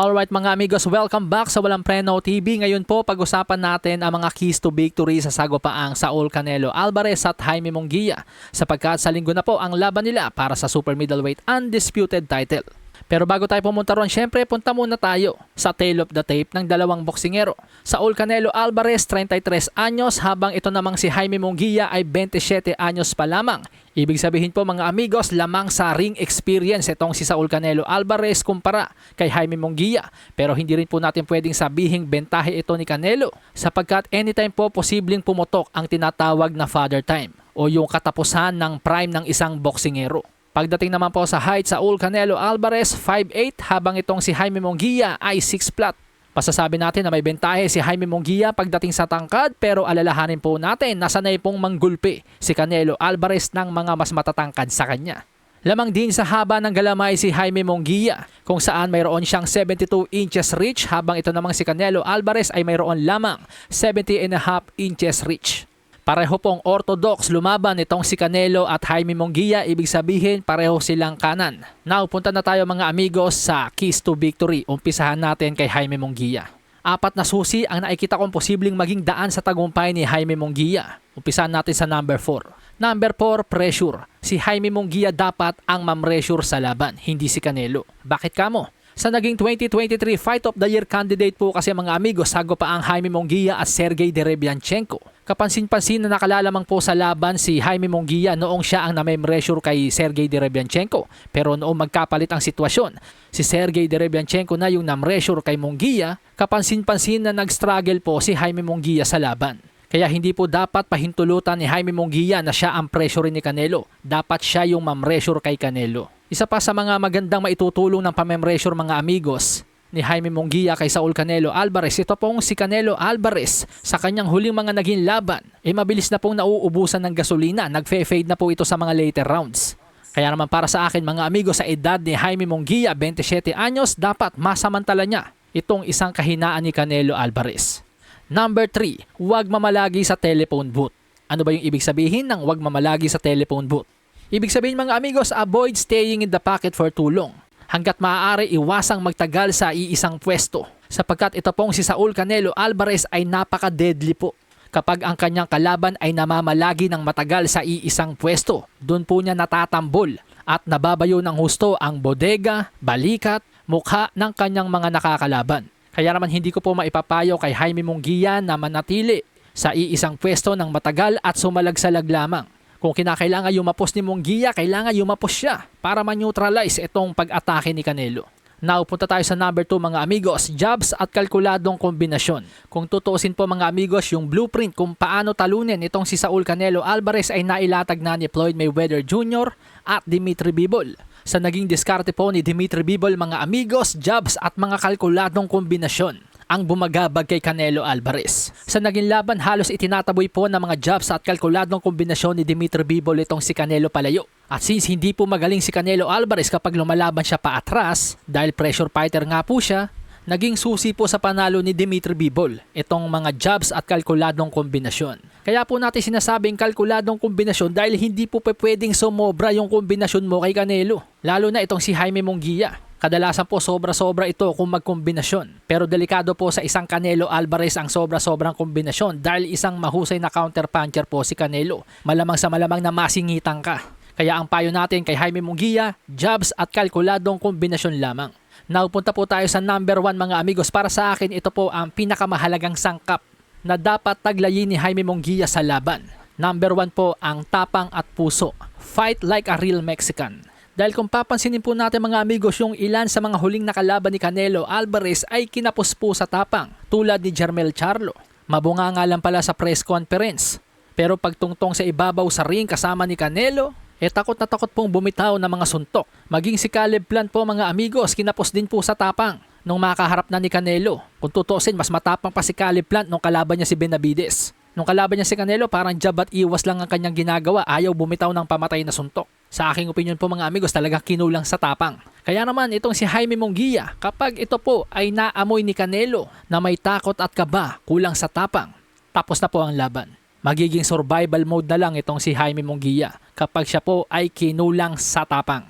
Alright mga amigos, welcome back sa Walang Preno TV. Ngayon po, pag-usapan natin ang mga keys to victory sa sagopaang Saul Canelo Alvarez at Jaime Munguia sapagkat sa linggo na po ang laban nila para sa super middleweight undisputed title. Pero bago tayo pumunta ron, syempre punta muna tayo sa tail of the tape ng dalawang boksingero. Saul Canelo Alvarez, 33 anyos, habang ito namang si Jaime Munguia ay 27 anyos pa lamang. Ibig sabihin po mga amigos, lamang sa ring experience itong si Saul Canelo Alvarez kumpara kay Jaime Munguia. Pero hindi rin po natin pwedeng sabihing bentahe ito ni Canelo sapagkat anytime po posibleng pumutok ang tinatawag na father time o yung katapusan ng prime ng isang boksingero. Pagdating naman po sa height sa Saul Canelo Alvarez, 5'8 habang itong si Jaime Munguia ay 6 flat. Pasasabi natin na may bentahe si Jaime Munguia pagdating sa tangkad pero alalahanin po natin na sanay pong manggulpi si Canelo Alvarez ng mga mas matatangkad sa kanya. Lamang din sa haba ng galamay si Jaime Munguia kung saan mayroon siyang 72 inches reach habang ito namang si Canelo Alvarez ay mayroon lamang 70 and a half inches reach. Pareho pong orthodox lumaban itong si Canelo at Jaime Munguia, ibig sabihin pareho silang kanan. Now, punta na tayo mga amigos sa keys to victory. Umpisahan natin kay Jaime Munguia. Apat na susi ang nakikita kong posibleng maging daan sa tagumpay ni Jaime Munguia. Umpisahan natin sa number 4. Number 4, pressure. Si Jaime Munguia dapat ang mamressure sa laban, hindi si Canelo. Bakit kamo? Sa naging 2023 Fight of the Year candidate po kasi mga amigos, sago pa ang Jaime Munguia at Sergey Derebianchenko. Kapansin-pansin na nakalalamang po sa laban si Jaime Munguia noong siya ang namemressure kay Sergey Derebianchenko. Pero noong magkapalit ang sitwasyon, si Sergey Derebianchenko na yung namressure kay Munguia, kapansin-pansin na nag-struggle po si Jaime Munguia sa laban. Kaya hindi po dapat pahintulutan ni Jaime Munguia na siya ang pressure ni Canelo. Dapat siya yung mamressure kay Canelo. Isa pa sa mga magandang maitutulong ng pamemressure mga amigos ni Jaime Munguia kay Saul Canelo Alvarez. Ito pong si Canelo Alvarez sa kanyang huling mga naging laban. Eh mabilis na pong nauubusan ng gasolina. Nagfe-fade na po ito sa mga later rounds. Kaya naman para sa akin mga amigos sa edad ni Jaime Munguia, 27 anyos, dapat masamantala niya itong isang kahinaan ni Canelo Alvarez. Number 3, huwag mamalagi sa telephone booth. Ano ba yung ibig sabihin ng huwag mamalagi sa telephone booth? Ibig sabihin mga amigos, avoid staying in the pocket for too long. Hanggat maaari iwasang magtagal sa iisang pwesto sapagkat ito pong si Saul Canelo Alvarez ay napaka-deadly po. Kapag ang kanyang kalaban ay namamalagi ng matagal sa iisang pwesto, doon po niya natatambol at nababayo ng husto ang bodega, balikat, mukha ng kanyang mga nakakalaban. Kaya naman hindi ko po maipapayo kay Jaime Munguia na manatili sa iisang pwesto ng matagal at sumalagsalag lamang. Kung kinakailangan yumapos ni Munguia, kailangan yumapos siya para ma-neutralize itong pag-atake ni Canelo. Now, punta tayo sa number 2 mga amigos, jabs at kalkuladong kombinasyon. Kung tutuusin po mga amigos, yung blueprint kung paano talunin itong si Saul Canelo Alvarez ay nailatag na ni Floyd Mayweather Jr. at Dimitri Bivol. Sa naging diskarte po ni Dimitri Bivol mga amigos, jabs at mga kalkuladong kombinasyon ang bumagabag kay Canelo Alvarez. Sa naging laban halos itinataboy po ng mga jabs at kalkuladong kombinasyon ni Dimitri Bivol itong si Canelo palayo. At since hindi po magaling si Canelo Alvarez kapag lumalaban siya pa atras, dahil pressure fighter nga po siya, naging susi po sa panalo ni Dimitri Bivol itong mga jabs at kalkuladong kombinasyon. Kaya po natin sinasabing kalkuladong kombinasyon dahil hindi po pwedeng sumobra yung kombinasyon mo kay Canelo. Lalo na itong si Jaime Munguia. Kadalasan po sobra-sobra ito kung magkombinasyon. Pero delikado po sa isang Canelo Alvarez ang sobra-sobrang kombinasyon dahil isang mahusay na counter puncher po si Canelo. Malamang sa malamang na masingitan ka. Kaya ang payo natin kay Jaime Munguia, jabs at kalkuladong kombinasyon lamang. Now punta po tayo sa number 1 mga amigos. Para sa akin ito po ang pinakamahalagang sangkap na dapat taglayin ni Jaime Munguia sa laban. Number 1 po ang tapang at puso. Fight like a real Mexican. Dahil kung papansinin po natin mga amigos, yung ilan sa mga huling nakalaban ni Canelo Alvarez ay kinapos po sa tapang tulad ni Jermel Charlo. Mabunga nga lang pala sa press conference. Pero pagtungtong sa ibabaw sa ring kasama ni Canelo, eh takot na takot pong bumitaw ng mga suntok. Maging si Caleb Plant po mga amigos, kinapos din po sa tapang nung makaharap na ni Canelo. Kung tutusin, mas matapang pa si Caleb Plant nung kalaban niya si Benavides. Nung kalaban niya si Canelo, parang jab at iwas lang ang kanyang ginagawa, ayaw bumitaw ng pamatay na suntok. Sa aking opinion po mga amigos, talaga kinulang sa tapang. Kaya naman itong si Jaime Munguia, kapag ito po ay naamoy ni Canelo na may takot at kaba, kulang sa tapang, tapos na po ang laban. Magiging survival mode na lang itong si Jaime Munguia kapag siya po ay kinulang sa tapang.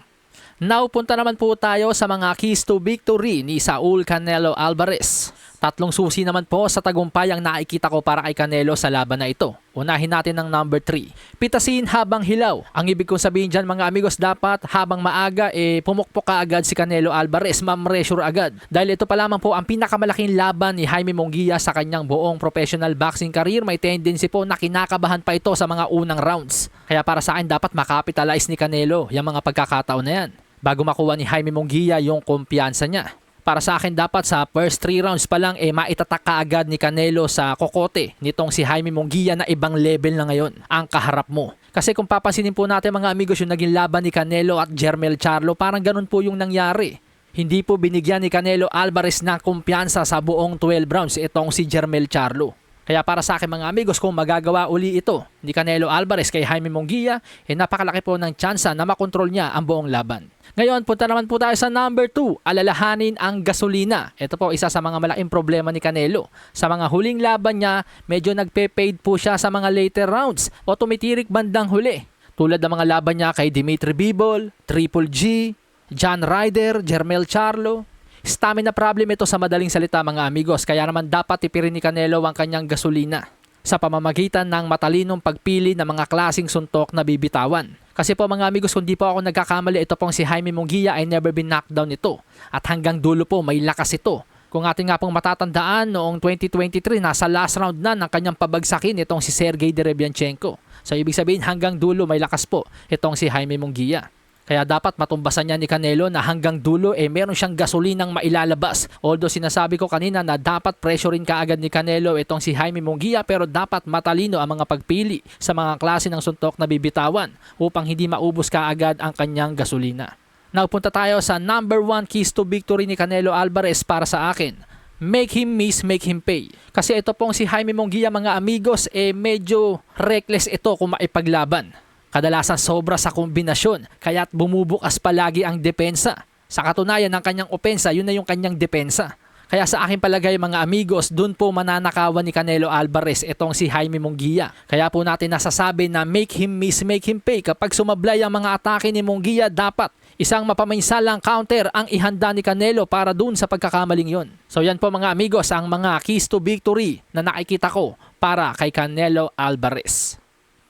Now, punta naman po tayo sa mga keys to victory ni Saul Canelo Alvarez. Tatlong susi naman po sa tagumpay ang nakikita ko para kay Canelo sa laban na ito. Unahin natin ng number 3. Pitasin habang hilaw. Ang ibig kong sabihin dyan mga amigos dapat habang maaga eh pumukpok ka agad si Canelo Alvarez, ma-pressure agad. Dahil ito pa lamang po ang pinakamalaking laban ni Jaime Monguia sa kanyang buong professional boxing career. May tendency po na kinakabahan pa ito sa mga unang rounds. Kaya para sa akin dapat makapitalize ni Canelo yung mga pagkakataon na yan. Bago makuha ni Jaime Monguia yung kumpiyansa niya. Para sa akin dapat sa first 3 rounds pa lang eh maitatak ka agad ni Canelo sa kokote nitong si Jaime Monguia na ibang level na ngayon ang kaharap mo. Kasi kung papansinin po natin mga amigos yung naging laban ni Canelo at Jermel Charlo parang ganun po yung nangyari. Hindi po binigyan ni Canelo Alvarez ng kumpiyansa sa buong 12 rounds itong si Jermel Charlo. Kaya para sa akin mga amigos, kung magagawa uli ito ni Canelo Alvarez kay Jaime Monguia, eh napakalaki po ng tsansa na makontrol niya ang buong laban. Ngayon, punta naman po tayo sa number 2, alalahanin ang gasolina. Ito po isa sa mga malaking problema ni Canelo. Sa mga huling laban niya, medyo nagpe-paid po siya sa mga later rounds o tumitirik bandang huli. Tulad ng mga laban niya kay Dimitri Bivol, Triple G, John Ryder, Jermel Charlo, Stamina problem ito sa madaling salita mga amigos kaya naman dapat tipirin ni Canelo ang kanyang gasolina sa pamamagitan ng matalinong pagpili ng mga klasing suntok na bibitawan. Kasi po mga amigos kung di po ako nagkakamali ito pong si Jaime Munguia ay never been knocked down ito at hanggang dulo po may lakas ito. Kung ating nga pong matatandaan noong 2023 nasa last round na ng kanyang pabagsakin itong si Sergey Derevianchenko. So ibig sabihin hanggang dulo may lakas po itong si Jaime Munguia. Kaya dapat matumbasan niya ni Canelo na hanggang dulo eh meron siyang gasolinang mailalabas. Although sinasabi ko kanina na dapat pressurein ka agad ni Canelo itong si Jaime Munguia pero dapat matalino ang mga pagpili sa mga klase ng suntok na bibitawan upang hindi maubos ka agad ang kanyang gasolina. Now punta tayo sa number 1 keys to victory ni Canelo Alvarez para sa akin. Make him miss, make him pay. Kasi ito pong si Jaime Munguia mga amigos eh medyo reckless ito kung maipaglaban. Kadalasan sobra sa kombinasyon, kaya't bumubukas palagi ang depensa. Sa katunayan ng kanyang opensa, yun na yung kanyang depensa. Kaya sa aking palagay mga amigos, dun po mananakawan ni Canelo Alvarez itong si Jaime Munguia. Kaya po natin nasasabi na make him miss, make him pay. Kapag sumablay ang mga atake ni Munguia, dapat isang mapaminsalang counter ang ihanda ni Canelo para dun sa pagkakamaling yon. So yan po mga amigos ang mga keys to victory na nakikita ko para kay Canelo Alvarez.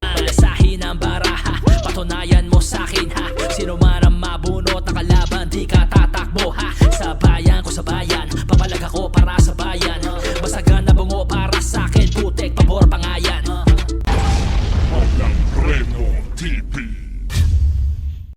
Malasahin ang baraha Patunayan mo sa akin ha? Sino man ang mabuno